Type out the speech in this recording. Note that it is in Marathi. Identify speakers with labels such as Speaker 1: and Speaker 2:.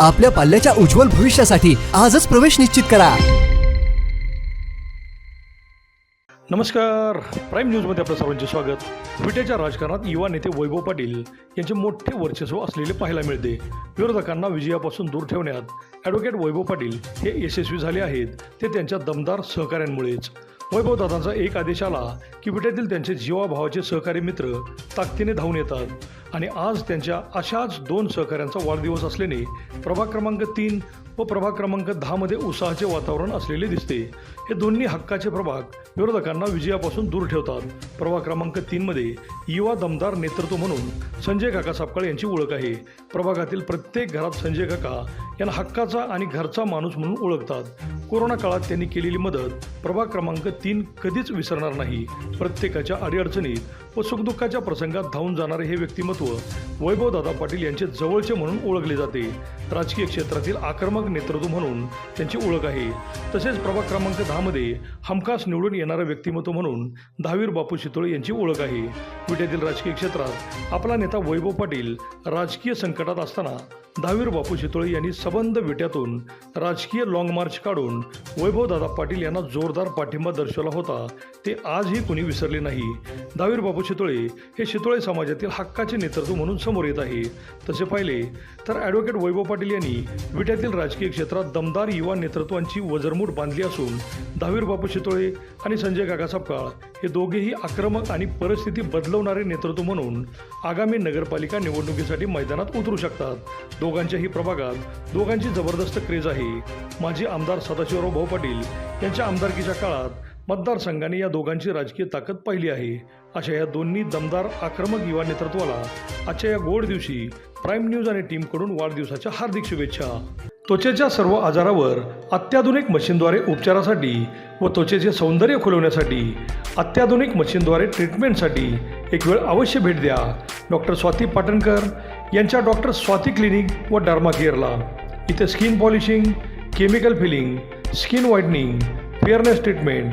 Speaker 1: आपल्या पाल्याच्या उज्ज्वल भविष्यासाठी आजच प्रवेश निश्चित करा.
Speaker 2: नमस्कार. प्राईम न्यूजमध्ये आपलं सर्वांचे स्वागत. ब्रिटेच्या राजकारणात युवा नेते वैभव पाटील यांचे मोठे वर्चस्व असलेले पाहायला मिळते. विरोधकांना विजयापासून दूर ठेवण्यात ॲडव्होकेट वैभव पाटील हे यशस्वी झाले आहेत. ते त्यांच्या दमदार सहकाऱ्यांमुळेच. वैभवदादांचा एक आदेश आला की विट्यातील त्यांचे जीवाभावाचे सहकारी मित्र ताकदीने धावून येतात. आणि आज त्यांच्या अशाच दोन सहकाऱ्यांचा वाढदिवस असल्याने प्रभाग क्रमांक तीन व प्रभाग क्रमांक दहामध्ये उत्साहाचे वातावरण असलेले दिसते. हे दोन्ही हक्काचे प्रभाग विरोधकांना विजयापासून दूर ठेवतात. प्रभाग क्रमांक तीनमध्ये युवा दमदार नेतृत्व म्हणून संजय काका सापकाळ यांची ओळख आहे. प्रभागातील प्रत्येक घरात संजय काका यांना हक्काचा आणि घरचा माणूस म्हणून ओळखतात. कोरोना काळात त्यांनी केलेली मदत प्रभाग क्रमांक तीन कधीच विसरणार नाही. प्रत्येकाच्या अडीअडचणीत व सुखदुःखाच्या प्रसंगात धावून जाणारे हे व्यक्तिमत्व वैभवदादा पाटील यांचे जवळचे म्हणून ओळखले जाते. राजकीय क्षेत्रातील आक्रमक नेतृत्व म्हणून त्यांची ओळख आहे. तसेच प्रभाग क्रमांक दहामध्ये हमखास निवडून येणारं व्यक्तिमत्व म्हणून दहावीर बापू शितोळे यांची ओळख आहे. विट्यातील राजकीय क्षेत्रात आपला नेता वैभव पाटील राजकीय संकटात असताना दहावीर बापू शितोळे यांनी सबंध विट्यातून राजकीय लाँग मार्च काढून वैभवदादा पाटील यांना जोरदार पाठिंबा दर्शवला होता. ते आजही कुणी विसरले नाही. दहावीर बापू शितोळे हे शितोळे समाजातील हक्काचे नेतृत्व म्हणून समोर येत आहे. तसे पाहिले तर ॲडव्होकेट वैभव पाटील यांनी विट्यातील राजकीय क्षेत्रात दमदार युवा नेतृत्वांची वजरमूट बांधली असून दहावीर बापू शितोळे आणि संजय काका सपकाळ हे दोघेही आक्रमक आणि परिस्थिती बदलवणारे नेतृत्व म्हणून आगामी नगरपालिका निवडणुकीसाठी मैदानात उतरू शकतात. दोघांच्याही प्रभागात दोघांची जबरदस्त क्रेज आहे. माजी आमदार सदाशिवराव भाऊ पाटील यांच्या आमदारकीच्या काळात मतदारसंघाने या दोघांची राजकीय ताकद पाहिली आहे. अशा या दोन्ही दमदार आक्रमक युवा नेतृत्वाला आजच्या या गोड दिवशी प्राईम न्यूज आणि टीमकडून वाढदिवसाच्या हार्दिक शुभेच्छा. त्वचेच्या सर्व आजारावर अत्याधुनिक मशीनद्वारे उपचारासाठी व त्वचेचे सौंदर्य खुलवण्यासाठी अत्याधुनिक मशीनद्वारे ट्रीटमेंटसाठी एक वेळ अवश्य भेट द्या. डॉक्टर स्वाती पाटणकर यांच्या डॉक्टर स्वाती क्लिनिक व डर्मा केअरला इथे skin polishing chemical peeling skin whitening fairness treatment